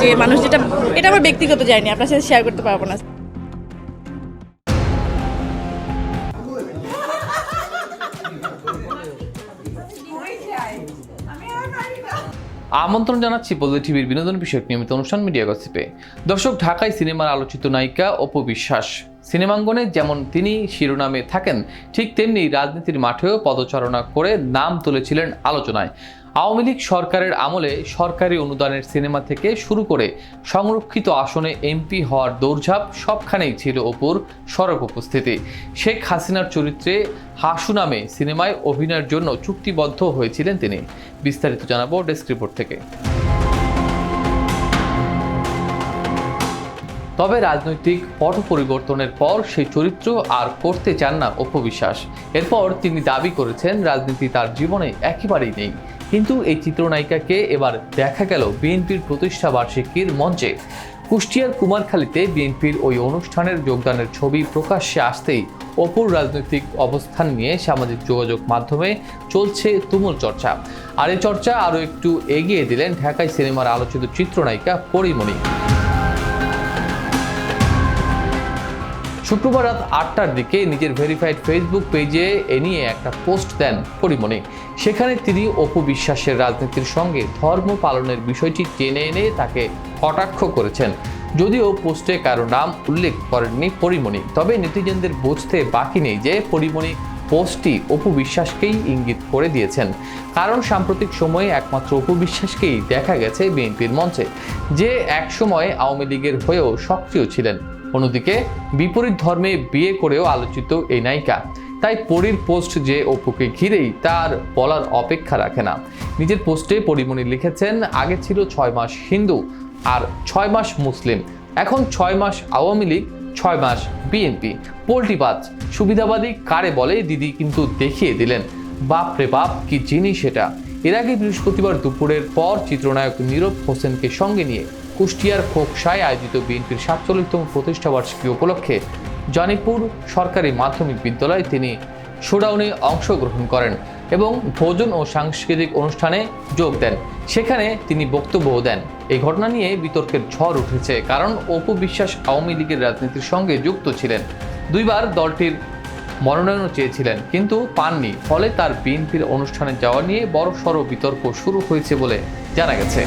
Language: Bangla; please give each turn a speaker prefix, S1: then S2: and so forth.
S1: যে মানুষ যেটা, এটা আমার ব্যক্তিগত যায়নি আপনার সাথে শেয়ার করতে পারব না।
S2: আমন্ত্রণ জানাচ্ছি বলবে টিভির বিনোদন বিষয়ক নিয়মিত অনুষ্ঠান মিডিয়া গসিপে। দর্শক, ঢাকায় সিনেমার আলোচিত নায়িকা অপু বিশ্বাস। সিনেমাঙ্গনে যেমন তিনি শিরোনামে থাকেন, ঠিক তেমনি রাজনীতির মাঠেও পদচারণা করে নাম তুলেছিলেন আলোচনায়। আওয়ামী লীগ সরকারের আমলে সরকারি অনুদানের সিনেমা থেকে শুরু করে সংরক্ষিত আসনে এমপি হওয়ার দৌড়ঝাঁপ সবখানেই ছিল অপুর সড়ক উপস্থিতি। শেখ হাসিনার চরিত্রে হাসু নামে সিনেমায় অভিনয়ের জন্য চুক্তিবদ্ধ হয়েছিলেন তিনি। বিস্তারিত জানাব ডেস্ক রিপোর্ট থেকে। তবে রাজনৈতিক পট পরিবর্তনের পর সেই চরিত্র আর করতে চান না অপবিশ্বাস এরপর তিনি দাবি করেছেন, রাজনীতি তার জীবনে একেবারেই নেই। কিন্তু এই চিত্রনায়িকাকে এবার দেখা গেল বিএনপির প্রতিষ্ঠা বার্ষিকীর মঞ্চে। কুষ্টিয়ার কুমারখালীতে বিএনপির ওই অনুষ্ঠানের যোগদানের ছবি প্রকাশ্যে আসতেই অপর রাজনৈতিক অবস্থান নিয়ে সামাজিক যোগাযোগ মাধ্যমে চলছে তুমুল চর্চা। আর এই চর্চা আরও একটু এগিয়ে দিলেন ঢাকায় সিনেমার আলোচিত চিত্রনায়িকা পরিমণি। শুক্রবার রাত আটটার দিকে নিজের ভেরিফাইড ফেসবুক পেজে এ নিয়ে একটা পোস্ট দেন পরিমণি। সেখানে তিনি অপু বিশ্বাসের রাজনীতির সঙ্গে ধর্ম পালনের বিষয়টি টেনে এনে তাকে কটাক্ষ করেছেন। যদিও পোস্টে কারও নাম উল্লেখ করেননি পরিমণি, তবে নেটিজেনদের বুঝতে বাকি নেই যে পরিমণি পোস্টটি অপু বিশ্বাসকেই ইঙ্গিত করে দিয়েছেন। কারণ সাম্প্রতিক সময়ে একমাত্র অপু বিশ্বাসকেই দেখা গেছে বিএনপির মঞ্চে, যে একসময় আওয়ামী লীগের হয়েও সক্রিয় ছিলেন। অন্যদিকে, বিপরীত ধর্মে বিয়ে করেও আলোচিত এই নায়িকা। তাই পরীর পোস্ট যে অপুকে ঘিরেই তার বলার অপেক্ষা রাখে না। নিজের পোস্টে পরিমণি লিখেছেন, আগে ছিল ছয় মাস হিন্দু আর ছয় মাস মুসলিম। এখন ছয় মাস আওয়ামী লীগ, ছয় মাস বিএনপি। পোল্টিবাজ সুবিধাবাদী কারে বলে, দিদি কিন্তু দেখিয়ে দিলেন, বাপ রে বাপ, কি জিনিস এটা? এর আগে বৃহস্পতিবার দুপুরের পর চিত্রনায়ক নীরব হোসেনকে সঙ্গে নিয়ে কুষ্টিয়ার খোকসায় আয়োজিত বিএনপির সাতচল্লিশতম প্রতিষ্ঠাবার্ষিকী উপলক্ষে জানিপুর সরকারি মাধ্যমিক বিদ্যালয়ে তিনি শোডাউনে অংশগ্রহণ করেন এবং ভোজন ও সাংস্কৃতিক অনুষ্ঠানে যোগ দেন। সেখানে তিনি বক্তব্য দেন। এই ঘটনা নিয়ে বিতর্কের ঝড় উঠেছে কারণ অপু বিশ্বাস আওয়ামী লীগের রাজনীতির সঙ্গে যুক্ত ছিলেন। দুইবার দলটির মনোনয়নও চেয়েছিলেন কিন্তু পাননি। ফলে তার বিএনপির অনুষ্ঠানে যাওয়া নিয়ে বড় সড় বিতর্ক শুরু হয়েছে বলে জানা গেছে।